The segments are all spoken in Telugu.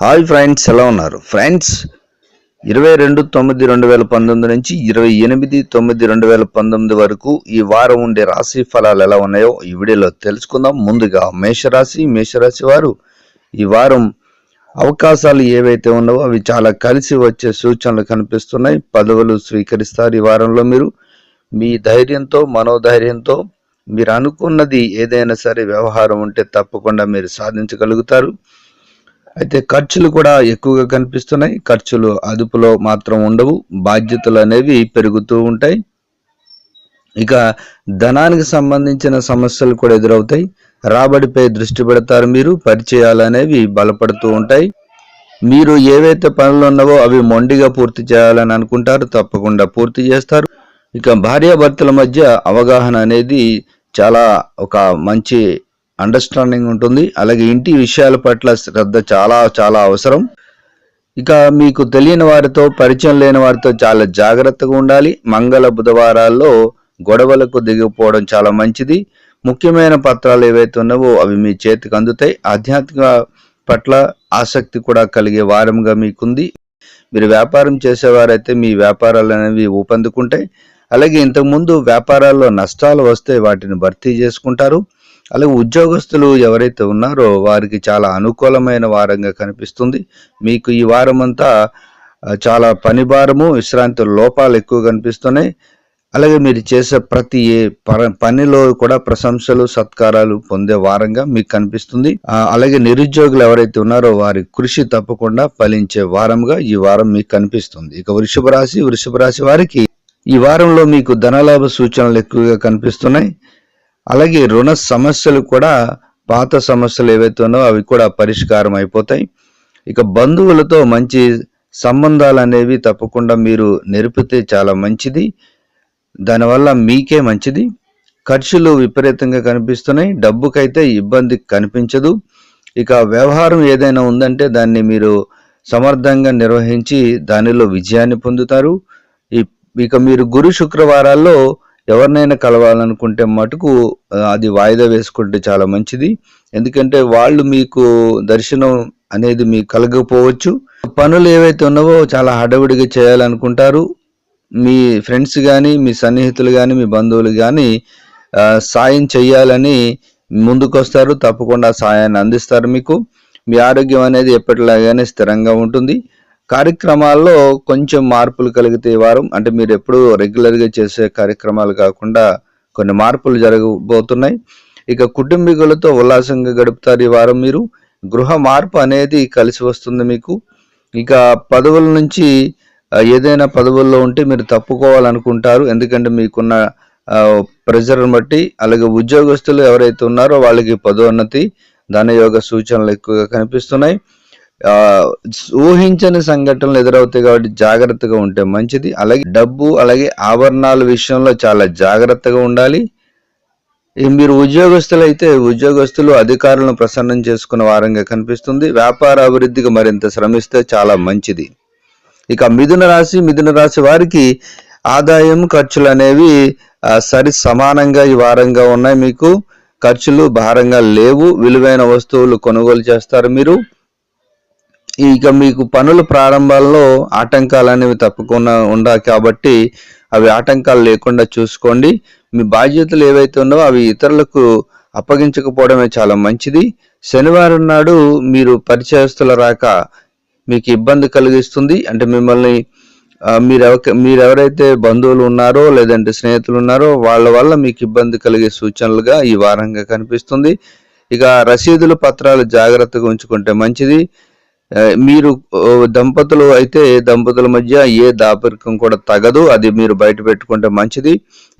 హాయ్ ఫ్రెండ్స్ ఎలా ఉన్నారు? ఫ్రెండ్స్ ఇరవై రెండు తొమ్మిది రెండు వేల పంతొమ్మిది నుంచి ఇరవై ఎనిమిది తొమ్మిది రెండు వేల పంతొమ్మిది వరకు ఈ వారం ఉండే రాశి ఫలాలు ఎలా ఉన్నాయో ఈ వీడియోలో తెలుసుకుందాం. ముందుగా మేషరాశి మేషరాశి వారు ఈ వారం అవకాశాలు ఏవైతే ఉన్నావో అవి చాలా కలిసి వచ్చే సూచనలు కనిపిస్తున్నాయి. పదవులు స్వీకరిస్తారు ఈ వారంలో మీరు. మీ ధైర్యంతో మనోధైర్యంతో మీరు అనుకున్నది ఏదైనా సరే వ్యవహారం ఉంటే తప్పకుండా మీరు సాధించగలుగుతారు. అయితే ఖర్చులు కూడా ఎక్కువగా కనిపిస్తున్నాయి. ఖర్చులు అదుపులో మాత్రం ఉండవు. బాధ్యతలు అనేవి పెరుగుతూ ఉంటాయి. ఇక ధనానికి సంబంధించిన సమస్యలు కూడా ఎదురవుతాయి. రాబడిపై దృష్టి పెడతారు మీరు పరిచయాలు అనేవి బలపడుతూ ఉంటాయి. మీరు ఏవైతే పనులు ఉన్నావో అవి మొండిగా పూర్తి చేయాలని అనుకుంటారు తప్పకుండా పూర్తి చేస్తారు. ఇక భార్యాభర్తల మధ్య అవగాహన అనేది చాలా ఒక మంచి అండర్స్టాండింగ్ ఉంటుంది. అలాగే ఇంటి విషయాల పట్ల శ్రద్ధ చాలా చాలా అవసరం. ఇక మీకు తెలియని వారితో పరిచయం లేని వారితో చాలా జాగ్రత్తగా ఉండాలి. మంగళ బుధవారాల్లో గొడవలకు దిగిపోవడం చాలా మంచిది. ముఖ్యమైన పత్రాలు ఏవైతే ఉన్నావో అవి మీ చేతికి అందుతాయి. ఆధ్యాత్మిక పట్ల ఆసక్తి కూడా కలిగే వారంగా మీకుంది. మీరు వ్యాపారం చేసేవారైతే మీ వ్యాపారాలు అనేవి ఊపందుకుంటాయి. అలాగే ఇంతకుముందు వ్యాపారాల్లో నష్టాలు వస్తే వాటిని భర్తీ చేసుకుంటారు. అలాగే ఉద్యోగస్తులు ఎవరైతే ఉన్నారో వారికి చాలా అనుకూలమైన వారంగా కనిపిస్తుంది. మీకు ఈ వారం అంతా చాలా పని భారము విశ్రాంతి లోపాలు ఎక్కువ కనిపిస్తున్నాయి అలాగే మీరు చేసే ప్రతి ఏ పర- పనిలో కూడా ప్రశంసలు సత్కారాలు పొందే వారంగా మీకు కనిపిస్తుంది. అలాగే నిరుద్యోగులు ఎవరైతే ఉన్నారో వారి కృషి తప్పకుండా ఫలించే వారంగా ఈ వారం మీకు కనిపిస్తుంది. ఇక వృషభ రాశి వృషభ రాశి వారికి ఈ వారంలో మీకు ధనలాభ సూచనలు ఎక్కువగా కనిపిస్తున్నాయి. అలాగే రుణ సమస్యలు కూడా పాత సమస్యలు ఏవైతే ఉన్నాయో అవి కూడా పరిష్కారం అయిపోతాయి. ఇక బంధువులతో మంచి సంబంధాలు అనేవి తప్పకుండా మీరు నేర్పితే చాలా మంచిది. దానివల్ల మీకే మంచిది. ఖర్చులు విపరీతంగా కనిపిస్తున్నాయి. డబ్బుకైతే ఇబ్బంది కనిపించదు. ఇక వ్యవహారం ఏదైనా ఉందంటే దాన్ని మీరు సమర్థంగా నిర్వహించి దానిలో విజయాన్ని పొందుతారు. ఇక మీరు గురు శుక్రవారాల్లో ఎవరినైనా కలవాలనుకుంటే మటుకు అది వాయిదా వేసుకుంటే చాలా మంచిది. ఎందుకంటే వాళ్ళు మీకు దర్శనం అనేది మీకు కలగకపోవచ్చు. పనులు ఏవైతే ఉన్నావో చాలా హడావిడిగా చేయాలనుకుంటారు. మీ ఫ్రెండ్స్ కానీ మీ సన్నిహితులు కానీ మీ బంధువులు కానీ సాయం చేయాలని ముందుకొస్తారు. తప్పకుండా సాయాన్ని అందిస్తారు మీకు. మీ ఆరోగ్యం అనేది ఎప్పటిలాగానే స్థిరంగా ఉంటుంది. కార్యక్రమాల్లో కొంచెం మార్పులు కలిగితే వారం అంటే మీరు ఎప్పుడు రెగ్యులర్గా చేసే కార్యక్రమాలు కాకుండా కొన్ని మార్పులు జరగబోతున్నాయి. ఇక కుటుంబీకులతో ఉల్లాసంగా గడుపుతారు ఈ వారం మీరు. గృహ మార్పు అనేది కలిసి వస్తుంది మీకు. ఇక పదవుల నుంచి ఏదైనా పదవుల్లో ఉంటే మీరు తప్పుకోవాలనుకుంటారు. ఎందుకంటే మీకున్న ప్రెజర్ని బట్టి అలాగే ఉద్యోగస్తులు ఎవరైతే ఉన్నారో వాళ్ళకి పదోన్నతి ధనయోగ సూచనలు ఎక్కువగా కనిపిస్తున్నాయి. ఊహించని సంఘటనలు ఎదురవుతాయి కాబట్టి జాగ్రత్తగా ఉంటే మంచిది. అలాగే డబ్బు అలాగే ఆభరణాల విషయంలో చాలా జాగ్రత్తగా ఉండాలి. ఈ మీరు ఉద్యోగస్తులు అయితే ఉద్యోగస్తులు అధికారులను ప్రసన్నం చేసుకున్న వారంగా కనిపిస్తుంది. వ్యాపార అభివృద్ధికి మరింత శ్రమిస్తే చాలా మంచిది. ఇక మిథున రాశి మిథున రాశి వారికి ఆదాయం ఖర్చులు అనేవి సరి సమానంగా ఈ వారంగా ఉన్నాయి మీకు. ఖర్చులు భారంగా లేవు. విలువైన వస్తువులు కొనుగోలు చేస్తారు మీరు. ఇక మీకు పనుల ప్రారంభాల్లో ఆటంకాలు అనేవి తప్పకుండా ఉండాలి కాబట్టి అవి ఆటంకాలు లేకుండా చూసుకోండి. మీ బాధ్యతలు ఏవైతే ఉన్నావో అవి ఇతరులకు అప్పగించకపోవడమే చాలా మంచిది. శనివారం నాడు మీరు పరిచయస్తుల రాక మీకు ఇబ్బంది కలిగిస్తుంది? అంటే మిమ్మల్ని మీరు మీరు ఎవరైతే బంధువులు ఉన్నారో లేదంటే స్నేహితులు ఉన్నారో వాళ్ళ వల్ల మీకు ఇబ్బంది కలిగే సూచనలుగా ఈ వారంగా కనిపిస్తుంది. ఇక రసీదులు పత్రాలు జాగ్రత్తగా ఉంచుకుంటే మంచిది. మీరు దంపతులు అయితే దంపతుల మధ్య ఏ దాపరికం కూడా తగదు. అది మీరు బయట పెట్టుకుంటే మంచిది.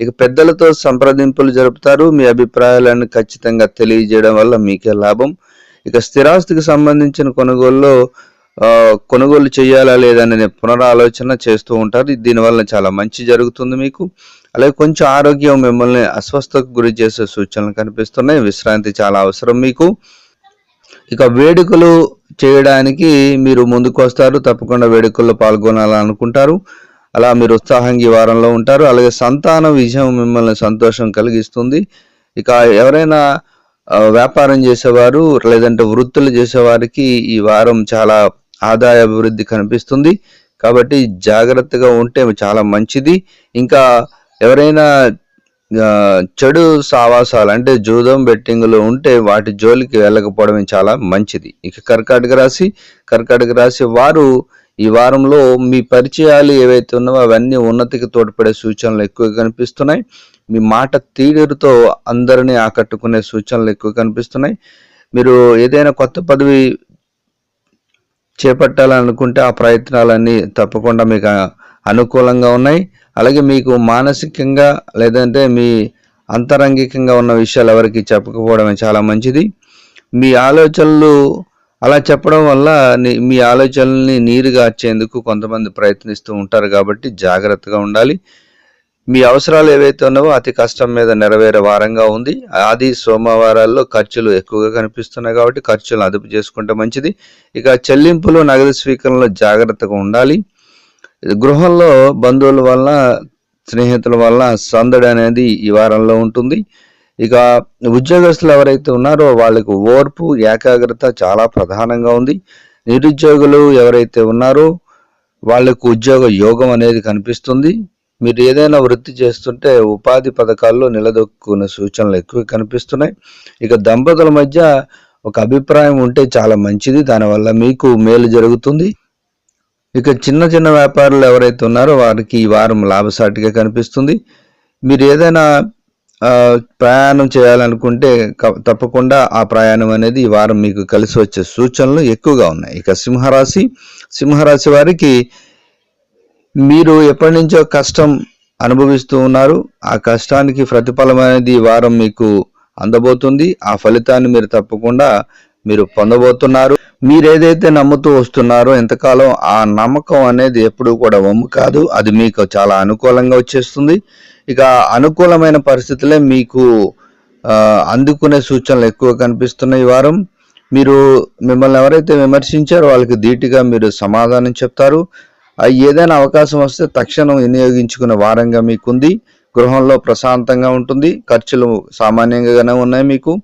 ఇక పెద్దలతో సంప్రదింపులు జరుపుతారు. మీ అభిప్రాయాలను ఖచ్చితంగా తెలియజేయడం వల్ల మీకే లాభం. ఇక స్థిరాస్తికి సంబంధించిన కొనుగోలులో కొనుగోలు చేయాలా లేదనే పునరాలోచన చేస్తూ ఉంటారు. దీనివల్ల చాలా మంచి జరుగుతుంది మీకు. అలాగే కొంచెం ఆరోగ్యం మిమ్మల్ని అస్వస్థకు గురి చేసే సూచనలు కనిపిస్తున్నాయి. విశ్రాంతి చాలా అవసరం మీకు. ఇక వేడుకలు చేయడానికి మీరు ముందుకు వస్తారు. తప్పకుండా వేడుకల్లో పాల్గొనాలనుకుంటారు. అలా మీరు ఉత్సాహంగా ఈ వారంలో ఉంటారు. అలాగే సంతాన విజయం మిమ్మల్ని సంతోషం కలిగిస్తుంది. ఇక ఎవరైనా వ్యాపారం చేసేవారు లేదంటే వృత్తులు చేసేవారికి ఈ వారం చాలా ఆదాయ అభివృద్ధి కనిపిస్తుంది. కాబట్టి జాగ్రత్తగా ఉంటే చాలా మంచిది. ఇంకా ఎవరైనా చెడు సావాసాలు అంటే జూదం బెట్టింగ్లు ఉంటే వాటి జోలికి వెళ్ళకపోవడం చాలా మంచిది. ఇక కర్కాటక రాశి కర్కాటక రాశి వారు ఈ వారంలో మీ పరిచయాలు ఏవైతే ఉన్నావో అవన్నీ ఉన్నతికి తోడ్పడే సూచనలు ఎక్కువగా కనిపిస్తున్నాయి. మీ మాట తీరుతో అందరినీ ఆకట్టుకునే సూచనలు ఎక్కువ కనిపిస్తున్నాయి. మీరు ఏదైనా కొత్త పదవి చేపట్టాలనుకుంటే ఆ ప్రయత్నాలన్నీ తప్పకుండా మీకు అనుకూలంగా ఉన్నాయి. అలాగే మీకు మానసికంగా లేదంటే మీ అంతరంగికంగా ఉన్న విషయాలు ఎవరికి చెప్పకపోవడమే చాలా మంచిది. మీ ఆలోచనలు అలా చెప్పడం వల్ల మీ ఆలోచనల్ని నీరుగా వచ్చేందుకు కొంతమంది ప్రయత్నిస్తూ ఉంటారు కాబట్టి జాగ్రత్తగా ఉండాలి. మీ అవసరాలు ఏవైతే ఉన్నావో అతి కష్టం మీద నెరవేరే వారంగా ఉంది. ఆది సోమవారాల్లో ఖర్చులు ఎక్కువగా కనిపిస్తున్నాయి కాబట్టి ఖర్చులు అదుపు చేసుకుంటే మంచిది. ఇక చెల్లింపులు నగదు స్వీకరణలో జాగ్రత్తగా ఉండాలి. గృహంలో బంధువుల వలన స్నేహితుల వల్ల సందడి అనేది ఈ వారంలో ఉంటుంది. ఇక ఉద్యోగస్తులు ఎవరైతే ఉన్నారో వాళ్ళకు ఓర్పు ఏకాగ్రత చాలా ప్రధానంగా ఉంది. నిరుద్యోగులు ఎవరైతే ఉన్నారో వాళ్ళకు ఉద్యోగ యోగం అనేది కనిపిస్తుంది. మీరు ఏదైనా వృత్తి చేస్తుంటే ఉపాధి పథకాల్లో నిలదొక్కునే సూచనలు ఎక్కువ కనిపిస్తున్నాయి. ఇక దంపతుల మధ్య ఒక అభిప్రాయం ఉంటే చాలా మంచిది. దానివల్ల మీకు మేలు జరుగుతుంది. ఇక చిన్న చిన్న వ్యాపారులు ఎవరైతే ఉన్నారో వారికి ఈ వారం లాభసాటిగా కనిపిస్తుంది. మీరు ఏదైనా ప్రయాణం చేయాలనుకుంటే తప్పకుండా ఆ ప్రయాణం అనేది ఈ వారం మీకు కలిసి వచ్చే సూచనలు ఎక్కువగా ఉన్నాయి. ఇక సింహరాశి సింహరాశి వారికి మీరు ఎప్పటి నుంచో కష్టం అనుభవిస్తూ ఉన్నారు. ఆ కష్టానికి ప్రతిఫలం అనేది ఈ వారం మీకు అందబోతుంది. ఆ ఫలితాన్ని మీరు తప్పకుండా మీరు పొందబోతున్నారు. మీరేదైతే నమ్ముతూ వస్తున్నారో ఎంతకాలం ఆ నమ్మకం అనేది ఎప్పుడు కూడా వమ్ము కాదు. అది మీకు చాలా అనుకూలంగా వచ్చేస్తుంది. ఇక అనుకూలమైన పరిస్థితులే మీకు అందుకునే సూచనలు ఎక్కువ కనిపిస్తున్నాయి ఈ వారం. మీరు మిమ్మల్ని ఎవరైతే విమర్శించారో వాళ్ళకి ధీటుగా మీరు సమాధానం చెప్తారు. ఏదైనా అవకాశం వస్తే తక్షణం వినియోగించుకునే వారంగా మీకుంది. గృహంలో ప్రశాంతంగా ఉంటుంది. ఖర్చులు సామాన్యంగానే ఉన్నాయి మీకు.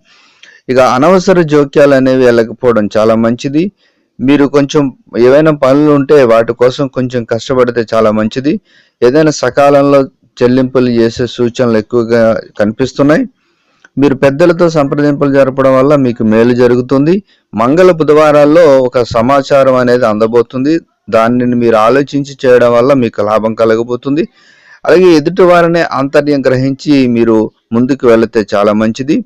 ఇక అనవసర జోక్యాలు అనేవి వెళ్ళకపోవడం చాలా మంచిది. మీరు కొంచెం ఏవైనా పనులు ఉంటే వాటి కోసం కొంచెం కష్టపడితే చాలా మంచిది. ఏదైనా సకాలంలో చెల్లింపులు చేసే సూచనలు ఎక్కువగా కనిపిస్తున్నాయి. మీరు పెద్దలతో సంప్రదింపులు జరపడం వల్ల మీకు మేలు జరుగుతుంది. మంగళ బుధవారాల్లో ఒక సమాచారం అనేది అందబోతుంది. దానిని మీరు ఆలోచించి చేయడం వల్ల మీకు లాభం కలగబోతుంది. అలాగే ఎదుటి వారినే ఆంతర్యం గ్రహించి మీరు ముందుకు వెళితే చాలా మంచిది.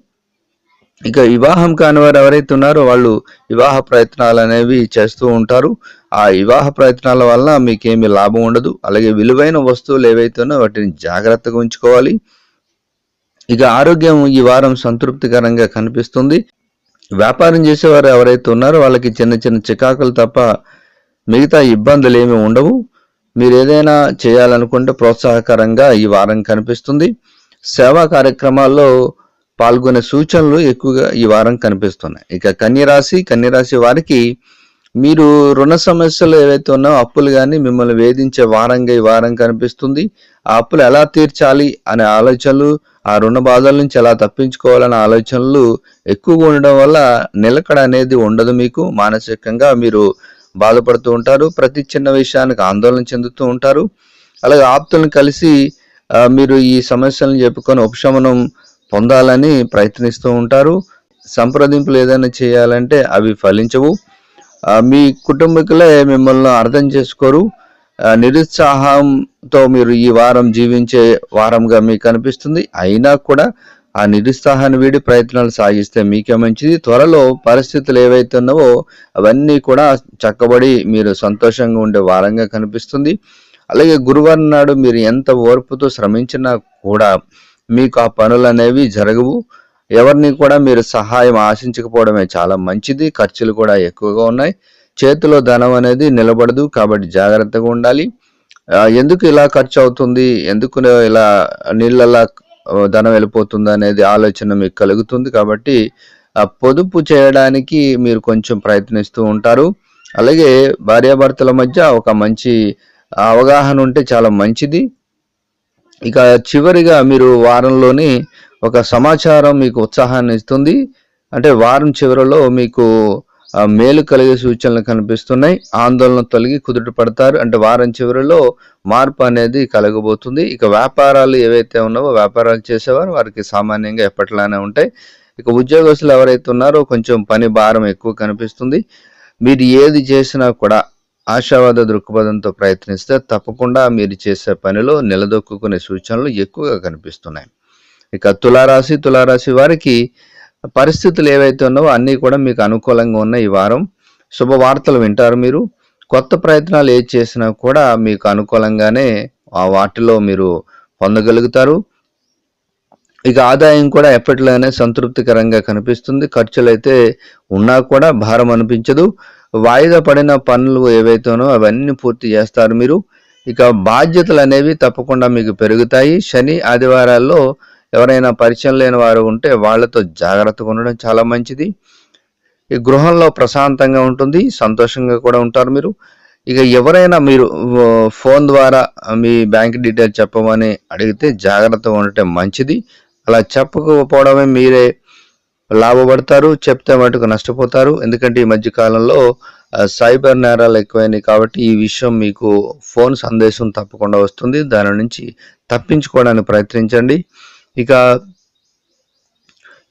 ఇక వివాహం కాని వారు ఎవరైతే ఉన్నారో వాళ్ళు వివాహ ప్రయత్నాలు అనేవి చేస్తూ ఉంటారు. ఆ వివాహ ప్రయత్నాల వల్ల మీకేమీ లాభం ఉండదు. అలాగే విలువైన వస్తువులు ఏవైతే వాటిని జాగ్రత్తగా ఉంచుకోవాలి. ఇక ఆరోగ్యం ఈ వారం సంతృప్తికరంగా కనిపిస్తుంది. వ్యాపారం చేసేవారు ఎవరైతే ఉన్నారో వాళ్ళకి చిన్న చిన్న చికాకులు తప్ప మిగతా ఇబ్బందులు ఏమి ఉండవు. మీరు ఏదైనా చేయాలనుకుంటే ప్రోత్సాహకరంగా ఈ వారం కనిపిస్తుంది. సేవా కార్యక్రమాల్లో పాల్గొనే సూచనలు ఎక్కువగా ఈ వారం కనిపిస్తున్నాయి. ఇక కన్యరాశి కన్యరాశి వారికి మీరు రుణ సమస్యలు ఏవైతే ఉన్నాయో అప్పులు కానీ మిమ్మల్ని వేధించే వారంగా ఈ వారం కనిపిస్తుంది. ఆ అప్పులు ఎలా తీర్చాలి అనే ఆలోచనలు ఆ రుణ బాధల నుంచి ఎలా తప్పించుకోవాలనే ఆలోచనలు ఎక్కువగా ఉండడం వల్ల నిలకడ అనేది ఉండదు మీకు. మానసికంగా మీరు బాధపడుతూ ఉంటారు ప్రతి చిన్న విషయానికి ఆందోళన చెందుతూ ఉంటారు. అలాగే ఆప్తులను కలిసి మీరు ఈ సమస్యలను చెప్పుకొని ఉపశమనం పొందాలని ప్రయత్నిస్తూ ఉంటారు. సంప్రదింపులు ఏదైనా చేయాలంటే అవి ఫలించవు. మీ కుటుంబీకులే మిమ్మల్ని అర్థం చేసుకోరు. నిరుత్సాహంతో మీరు ఈ వారం జీవించే వారంగా మీకు కనిపిస్తుంది అయినా కూడా ఆ నిరుత్సాహాన్ని వీడి ప్రయత్నాలు సాగిస్తే మీకే మంచిది. త్వరలో పరిస్థితులు ఏవైతే ఉన్నావో అవన్నీ కూడా చక్కబడి మీరు సంతోషంగా ఉండే వారంగా కనిపిస్తుంది. అలాగే గురువారం నాడు మీరు ఎంత ఓర్పుతో శ్రమించినా కూడా మీకు ఆ పనులు అనేవి జరగవు. ఎవరిని కూడా మీరు సహాయం ఆశించకపోవడమే చాలా మంచిది. ఖర్చులు కూడా ఎక్కువగా ఉన్నాయి. చేతిలో ధనం అనేది నిలబడదు కాబట్టి జాగ్రత్తగా ఉండాలి. ఎందుకు ఇలా ఖర్చు అవుతుంది? ఎందుకు ఇలా నీళ్ళలా ధనం వెళ్ళిపోతుంది అనేది ఆలోచన మీకు కలుగుతుంది కాబట్టి ఆ పొదుపు చేయడానికి మీరు కొంచెం ప్రయత్నిస్తూ ఉంటారు. అలాగే భార్యాభర్తల మధ్య ఒక మంచి అవగాహన ఉంటే చాలా మంచిది. ఇక చివరిగా మీరు వారంలోని ఒక సమాచారం మీకు ఉత్సాహాన్ని ఇస్తుంది. అంటే వారం చివరిలో మీకు మేలు కలిగే సూచనలు కనిపిస్తున్నాయి. ఆందోళన తొలగి కుదుట పడతారు. అంటే వారం చివరిలో మార్పు అనేది కలగబోతుంది. ఇక వ్యాపారాలు ఏవైతే ఉన్నావో వ్యాపారాలు చేసేవారు వారికి సామాన్యంగా ఎప్పట్లానే ఉంటాయి. ఇక ఉద్యోగస్తులు ఎవరైతే ఉన్నారో కొంచెం పని భారం ఎక్కువ కనిపిస్తుంది. మీరు ఏది చేసినా కూడా ఆశావాద దృక్పథంతో ప్రయత్నిస్తే తప్పకుండా మీరు చేసే పనిలో నిలదొక్కునే సూచనలు ఎక్కువగా కనిపిస్తున్నాయి. ఇక తులారాశి తులారాశి వారికి పరిస్థితులు ఏవైతే ఉన్నావో అన్నీ కూడా మీకు అనుకూలంగా ఉన్న ఈ వారం. శుభవార్తలు వింటారు మీరు. కొత్త ప్రయత్నాలు ఏది చేసినా కూడా మీకు అనుకూలంగానే ఆ వాటిలో మీరు పొందగలుగుతారు. ఇక ఆదాయం కూడా ఎప్పటిలోనే సంతృప్తికరంగా కనిపిస్తుంది. ఖర్చులు అయితే ఉన్నా కూడా భారం అనిపించదు. వాయిదా పడిన పనులు ఏవైతేనో అవన్నీ పూర్తి చేస్తారు మీరు. ఇక బాధ్యతలు అనేవి తప్పకుండా మీకు పెరుగుతాయి. శని ఆదివారాల్లో ఎవరైనా పరిచయం లేని వారు ఉంటే వాళ్ళతో జాగ్రత్తగా ఉండడం చాలా మంచిది. ఈ గృహంలో ప్రశాంతంగా ఉంటుంది సంతోషంగా కూడా ఉంటారు మీరు. ఇక ఎవరైనా మీరు ఫోన్ ద్వారా మీ బ్యాంక్ డీటెయిల్ చెప్పమని అడిగితే జాగ్రత్తగా ఉండటం మంచిది. అలా చెప్పకపోవడమే మీరే లాభపడతారు చెప్తే మటుకు నష్టపోతారు. ఎందుకంటే ఈ మధ్య కాలంలో సైబర్ నేరాలు ఎక్కువైనాయి కాబట్టి ఈ విషయం మీకు ఫోన్ సందేశం తప్పకుండా వస్తుంది. దాని నుంచి తప్పించుకోవడానికి ప్రయత్నించండి. ఇక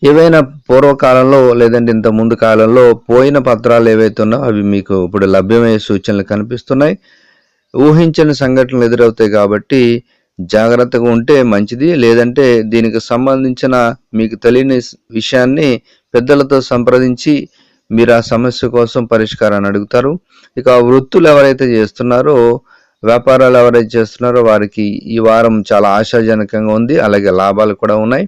ఏవైనా పూర్వకాలంలో లేదంటే ఇంత ముందు కాలంలో పోయిన పత్రాలు ఏవైతే ఉన్నాయో అవి మీకు ఇప్పుడు లభ్యమయ్యే సూచనలు కనిపిస్తున్నాయి. ఊహించని సంఘటనలు ఎదురవుతాయి కాబట్టి జాగ్రత్తగా ఉంటే మంచిది. లేదంటే దీనికి సంబంధించిన మీకు తెలియని విషయాన్ని పెద్దలతో సంప్రదించి మీరు ఆ సమస్య కోసం పరిష్కారాన్ని అడుగుతారు. ఇక వృత్తులు ఎవరైతే చేస్తున్నారో వ్యాపారాలు ఎవరైతే చేస్తున్నారో వారికి ఈ వారం చాలా ఆశాజనకంగా ఉంది అలాగే లాభాలు కూడా ఉన్నాయి.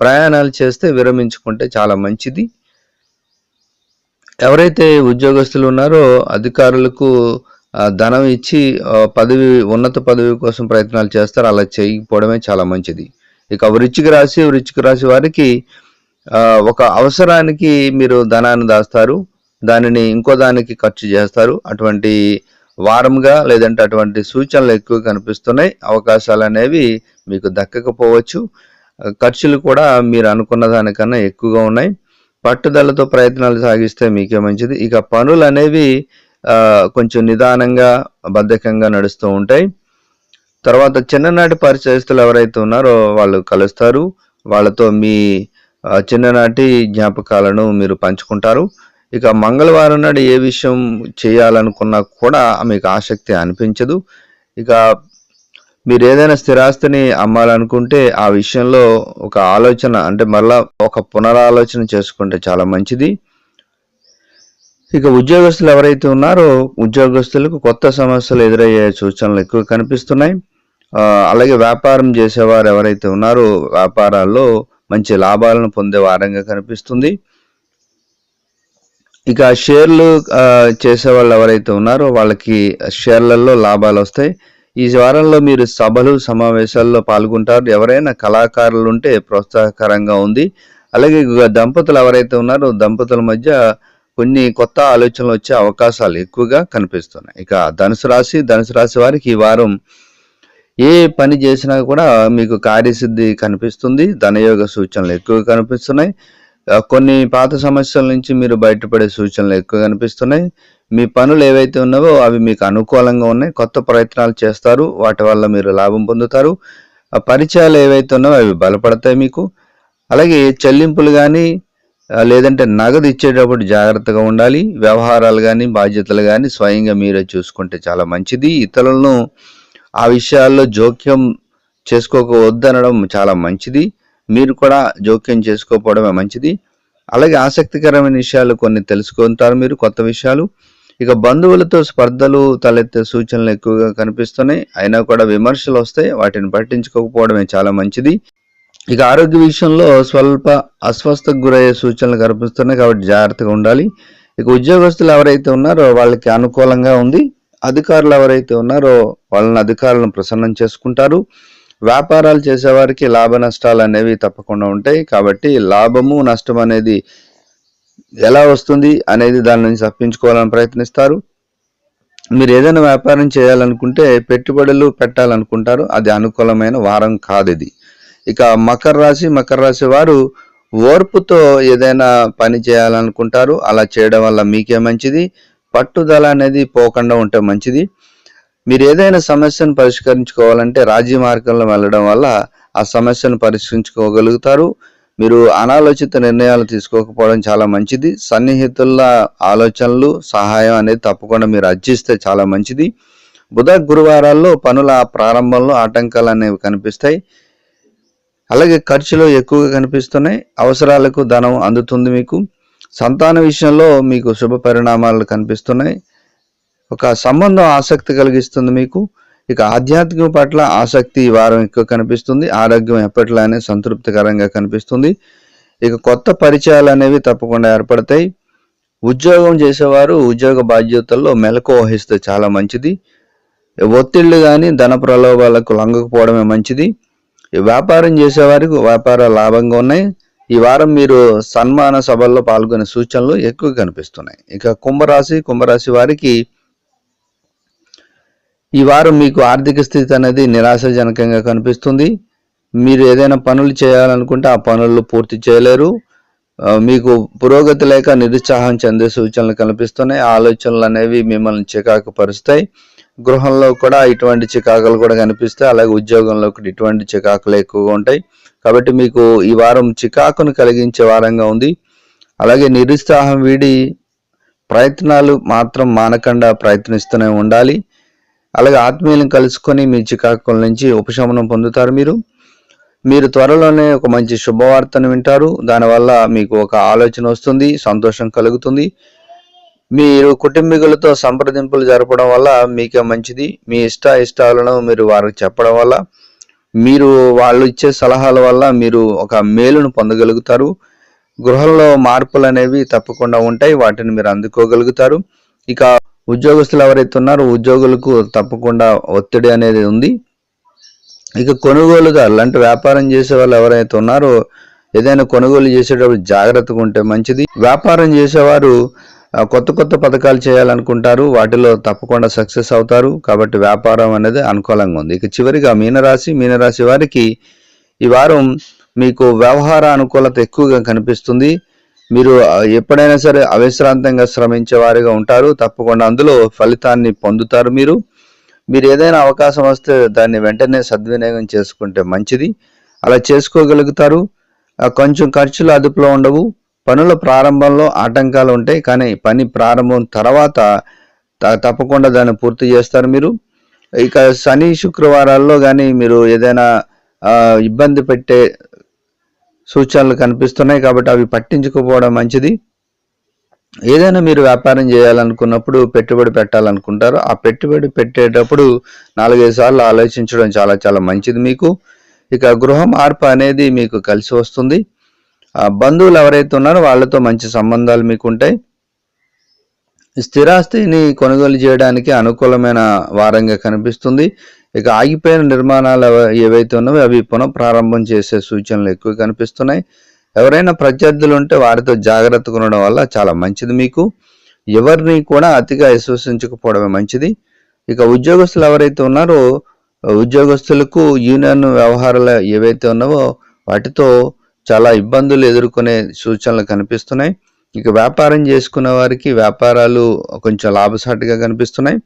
ప్రయాణాలు చేస్తే విరమించుకుంటే చాలా మంచిది. ఎవరైతే ఉద్యోగస్తులు ఉన్నారో అధికారులకు ధనం ఇచ్చి పదవి ఉన్నత పదవి కోసం ప్రయత్నాలు చేస్తారు అలా చేయకపోవడమే చాలా మంచిది. ఇక వృచ్చిక రాశి వృచ్చిక రాశి వారికి ఒక అవసరానికి మీరు ధనాన్ని దాస్తారు దానిని ఇంకో దానికి ఖర్చు చేస్తారు. అటువంటి వారంగా లేదంటే అటువంటి సూచనలు ఎక్కువ కనిపిస్తున్నాయి. అవకాశాలు అనేవి మీకు దక్కకపోవచ్చు. ఖర్చులు కూడా మీరు అనుకున్న దానికన్నా ఎక్కువగా ఉన్నాయి. పట్టుదలతో ప్రయత్నాలు సాగిస్తే మీకే మంచిది. ఇక పనులు అనేవి కొంచెం నిదానంగా బద్ధకంగా నడుస్తూ ఉంటాయి. తర్వాత చిన్ననాటి పరిచయస్తులు ఎవరైతే ఉన్నారో వాళ్ళు కలుస్తారు. వాళ్ళతో మీ చిన్ననాటి జ్ఞాపకాలను మీరు పంచుకుంటారు. ఇక మంగళవారం నాడు ఏ విషయం చేయాలనుకున్నా కూడా మీకు ఆసక్తి అనిపించదు. ఇక మీరు ఏదైనా స్థిరాస్తిని అమ్మాలనుకుంటే ఆ విషయంలో ఒక ఆలోచన అంటే మళ్ళా ఒక పునరాలోచన చేసుకుంటే చాలా మంచిది. ఇక ఉద్యోగస్తులు ఎవరైతే ఉన్నారో ఉద్యోగస్తులకు కొత్త సమస్యలు ఎదురయ్యే సూచనలు ఎక్కువ కనిపిస్తున్నాయి. అలాగే వ్యాపారం చేసేవారు ఎవరైతే ఉన్నారో వ్యాపారాల్లో మంచి లాభాలను పొందే వారంగా కనిపిస్తుంది. ఇక షేర్లు చేసే వాళ్ళు ఎవరైతే ఉన్నారో వాళ్ళకి షేర్లలో లాభాలు వస్తాయి. ఈ వారంలో మీరు సభలు సమావేశాల్లో పాల్గొంటారు. ఎవరైనా కళాకారులు ఉంటే ప్రోత్సాహకరంగా ఉంది. అలాగే దంపతులు ఎవరైతే ఉన్నారో దంపతుల మధ్య కొన్ని కొత్త ఆలోచనలు వచ్చే అవకాశాలు ఎక్కువగా కనిపిస్తున్నాయి. ఇక ధనుసు రాశి ధనుసు రాశి వారికి ఈ వారం ఏ పని చేసినా కూడా మీకు కార్యసిద్ధి కనిపిస్తుంది. ధనయోగ సూచనలు ఎక్కువ కనిపిస్తున్నాయి. కొన్ని పాత సమస్యల నుంచి మీరు బయటపడే సూచనలు ఎక్కువ కనిపిస్తున్నాయి. మీ పనులు ఏవైతే ఉన్నావో అవి మీకు అనుకూలంగా ఉన్నాయి. కొత్త ప్రయత్నాలు చేస్తారు. వాటి వల్ల మీరు లాభం పొందుతారు. ఆ పరిచయాలు ఏవైతే ఉన్నావో అవి బలపడతాయి మీకు. అలాగే చెల్లింపులు కానీ లేదంటే నగదు ఇచ్చేటప్పుడు జాగ్రత్తగా ఉండాలి. వ్యవహారాలు కానీ బాధ్యతలు కానీ స్వయంగా మీరే చూసుకుంటే చాలా మంచిది. ఇతరులను ఆ విషయాల్లో జోక్యం చేసుకోవద్దనడం చాలా మంచిది. మీరు కూడా జోక్యం చేసుకోకపోవడమే మంచిది. అలాగే ఆసక్తికరమైన విషయాలు కొన్ని తెలుసుకుంటారు మీరు కొత్త విషయాలు. ఇక బంధువులతో స్పర్ధలు తలెత్తే సూచనలు ఎక్కువగా కనిపిస్తున్నాయి. అయినా కూడా విమర్శలు వస్తాయి వాటిని పట్టించుకోకపోవడమే చాలా మంచిది. ఇక ఆరోగ్య విషయంలో స్వల్ప అస్వస్థకు గురయ్యే సూచనలు కనిపిస్తున్నాయి కాబట్టి జాగ్రత్తగా ఉండాలి. ఇక ఉద్యోగస్తులు ఎవరైతే ఉన్నారో వాళ్ళకి అనుకూలంగా ఉంది. అధికారులు ఎవరైతే ఉన్నారో వాళ్ళని అధికారులను ప్రసన్నం చేసుకుంటారు. వ్యాపారాలు చేసేవారికి లాభ నష్టాలు అనేవి తప్పకుండా ఉంటాయి. కాబట్టి లాభము నష్టం అనేది ఎలా వస్తుంది అనేది దాని నుంచి తప్పించుకోవాలని ప్రయత్నిస్తారు. మీరు ఏదైనా వ్యాపారం చేయాలనుకుంటే పెట్టుబడులు పెట్టాలనుకుంటారు. అది అనుకూలమైన వారం కాదు ఇది ఇక మకర రాశి మకర రాశి వారు ఓర్పుతో ఏదైనా పని చేయాలనుకుంటారు. అలా చేయడం వల్ల మీకే మంచిది. పట్టుదల అనేది పోకుండా ఉంటే మంచిది. మీరు ఏదైనా సమస్యను పరిష్కరించుకోవాలంటే రాజీ మార్గంలో వెళ్ళడం వల్ల ఆ సమస్యను పరిష్కరించుకోగలుగుతారు. మీరు అనాలోచిత నిర్ణయాలు తీసుకోకపోవడం చాలా మంచిది. సన్నిహితుల ఆలోచనలు సహాయం అనేది తప్పకుండా మీరు అర్జిస్తే చాలా మంచిది. బుధ గురువారాల్లో పనుల ప్రారంభంలో ఆటంకాలు అనేవి కనిపిస్తాయి. అలాగే ఖర్చులు ఎక్కువగా కనిపిస్తున్నాయి. అవసరాలకు ధనం అందుతుంది మీకు. సంతాన విషయంలో మీకు శుభ పరిణామాలు కనిపిస్తున్నాయి. ఒక సంబంధం ఆసక్తి కలిగిస్తుంది మీకు. ఇక ఆధ్యాత్మిక పట్ల ఆసక్తి ఈ వారం ఎక్కువ కనిపిస్తుంది. ఆరోగ్యం ఎప్పట్లానే సంతృప్తికరంగా కనిపిస్తుంది. ఇక కొత్త పరిచయాలు అనేవి తప్పకుండా ఏర్పడతాయి. ఉద్యోగం చేసేవారు ఉద్యోగ బాధ్యతల్లో మెలకు వహిస్తే చాలా మంచిది. ఒత్తిళ్ళు కానీ ధన ప్రలోభాలకు లొంగకపోవడమే మంచిది. వ్యాపారం చేసేవారికి వ్యాపార లాభంగా ఉన్నాయి. ఈ వారం మీరు సన్మాన సభల్లో పాల్గొనే సూచనలు ఎక్కువ కనిపిస్తున్నాయి. ఇక కుంభరాశి కుంభరాశి వారికి ఈ వారం మీకు ఆర్థిక స్థితి అనేది నిరాశజనకంగా కనిపిస్తుంది. మీరు ఏదైనా పనులు చేయాలనుకుంటే ఆ పనులు పూర్తి చేయలేరు. మీకు పురోగతి లేక నిరుత్సాహం చెందే సూచనలు కనిపిస్తున్నాయి. ఆలోచనలు అనేవి మిమ్మల్ని చికాకు పరుస్తాయి. గృహంలో కూడా ఇటువంటి చికాకులు కూడా కనిపిస్తాయి. అలాగే ఉద్యోగంలో కూడా ఇటువంటి చికాకులు ఎక్కువగా ఉంటాయి. కాబట్టి మీకు ఈ వారం చికాకును కలిగించే వారంగా ఉంది. అలాగే నిరుత్సాహం వీడి ప్రయత్నాలు మాత్రం మానకుండా ప్రయత్నిస్తూనే ఉండాలి. అలాగే ఆత్మీయులను కలుసుకొని మీ చికాకుల నుంచి ఉపశమనం పొందుతారు మీరు. మీరు త్వరలోనే ఒక మంచి శుభవార్తను వింటారు. దానివల్ల మీకు ఒక ఆలోచన వస్తుంది సంతోషం కలుగుతుంది. మీరు కుటుంబీకులతో సంప్రదింపులు జరపడం వల్ల మీకే మంచిది. మీ ఇష్ట ఇష్టాలను మీరు వారికి చెప్పడం వల్ల మీరు వాళ్ళు ఇచ్చే సలహాల వల్ల మీరు ఒక మేలును పొందగలుగుతారు. గృహంలో మార్పులు అనేవి తప్పకుండా ఉంటాయి. వాటిని మీరు అందుకోగలుగుతారు. ఇక ఉద్యోగస్తులు ఎవరైతే ఉన్నారో ఉద్యోగులకు తప్పకుండా ఒత్తిడి అనేది ఉంది. ఇక కొనుగోలుదారులు అంటే వ్యాపారం చేసే వాళ్ళు ఎవరైతే ఉన్నారో ఏదైనా కొనుగోలు చేసేటప్పుడు జాగ్రత్తగా ఉంటే మంచిది. వ్యాపారం చేసేవారు కొత్త కొత్త పథకాలు చేయాలనుకుంటారు వాటిలో తప్పకుండా సక్సెస్ అవుతారు. కాబట్టి వ్యాపారం అనేది అనుకూలంగా ఉంది. ఇక చివరిగా మీనరాశి మీనరాశి వారికి ఈ వారం మీకు వ్యవహార అనుకూలత ఎక్కువగా కనిపిస్తుంది. మీరు ఎప్పుడైనా సరే అవిశ్రాంతంగా శ్రమించే వారిగా ఉంటారు. తప్పకుండా అందులో ఫలితాన్ని పొందుతారు మీరు. మీరు ఏదైనా అవకాశం వస్తే దాన్ని వెంటనే సద్వినియోగం చేసుకుంటే మంచిది. అలా చేసుకోగలుగుతారు. కొంచెం ఖర్చులు అదుపులో ఉండవు. పనుల ప్రారంభంలో ఆటంకాలు ఉంటాయి. కానీ పని ప్రారంభం తర్వాత త- తప్పకుండా దాన్ని పూర్తి చేస్తారు మీరు. ఇక శని శుక్రవారాల్లో కానీ మీరు ఏదైనా ఇబ్బంది పెట్టే సూచనలు కనిపిస్తున్నాయి కాబట్టి అవి పట్టించుకోపోవడం మంచిది. ఏదైనా మీరు వ్యాపారం చేయాలనుకున్నప్పుడు పెట్టుబడి పెట్టాలనుకుంటారు ఆ పెట్టుబడి పెట్టేటప్పుడు నాలుగైదు సార్లు ఆలోచించడం చాలా చాలా మంచిది మీకు. ఇక గృహ మార్పు అనేది మీకు కలిసి వస్తుంది. ఆ బంధువులు ఎవరైతే ఉన్నారో వాళ్ళతో మంచి సంబంధాలు మీకు ఉంటాయి. స్థిరాస్తిని కొనుగోలు చేయడానికి అనుకూలమైన వారంగా కనిపిస్తుంది. ఇక ఆగిపోయిన నిర్మాణాలు ఏవైతే ఉన్నావో అవి పునఃప్రారంభం చేసే సూచనలు ఎక్కువ కనిపిస్తున్నాయి. ఎవరైనా ప్రత్యర్థులు ఉంటే వారితో జాగ్రత్తగా ఉండడం వల్ల చాలా మంచిది మీకు. ఎవరిని కూడా అతిగా విశ్వసించకపోవడమే మంచిది. ఇక ఉద్యోగస్తులు ఎవరైతే ఉన్నారో ఉద్యోగస్తులకు యూనియన్ వ్యవహారాలు ఏవైతే ఉన్నావో వాటితో చాలా ఇబ్బందులు ఎదుర్కొనే సూచనలు కనిపిస్తున్నాయి. ఇక వ్యాపారం చేసుకున్న వారికి వ్యాపారాలు కొంచెం లాభసాటిగా కనిపిస్తున్నాయి.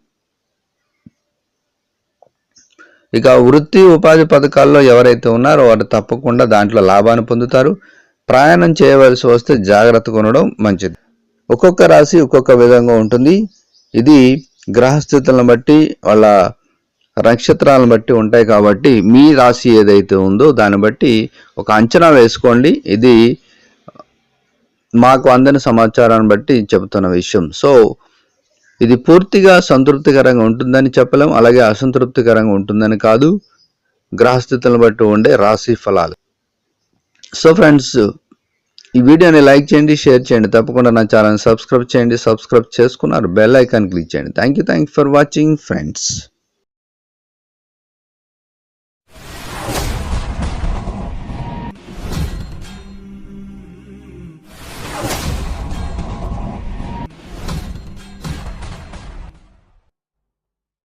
ఇక వృత్తి ఉపాధి పథకాల్లో ఎవరైతే ఉన్నారో వారు తప్పకుండా దాంట్లో లాభాన్ని పొందుతారు. ప్రయాణం చేయవలసి వస్తే జాగ్రత్త కొనడం మంచిది. ఒక్కొక్క రాశి ఒక్కొక్క విధంగా ఉంటుంది. ఇది గ్రహస్థితులను బట్టి వాళ్ళ నక్షత్రాలను బట్టి ఉంటాయి కాబట్టి మీ రాశి ఏదైతే ఉందో దాన్ని బట్టి ఒక అంచనా వేసుకోండి. ఇది మాకు అందని సమాచారాన్ని బట్టి చెబుతున్న విషయం. సో ఇది పూర్తిగా సంతృప్తికరంగా ఉంటుందని చెప్పలేం అలాగే అసంతృప్తికరంగా ఉంటుందని కాదు. గ్రహస్థితులను బట్టి ఉండే రాశి ఫలాలు. సో ఫ్రెండ్స్ ఈ వీడియోని లైక్ చేయండి షేర్ చేయండి. తప్పకుండా నా ఛానల్ సబ్స్క్రైబ్ చేయండి. సబ్స్క్రైబ్ చేసుకున్నారు బెల్ ఐకాన్ క్లిక్ చేయండి. Thank you thank for watching friends.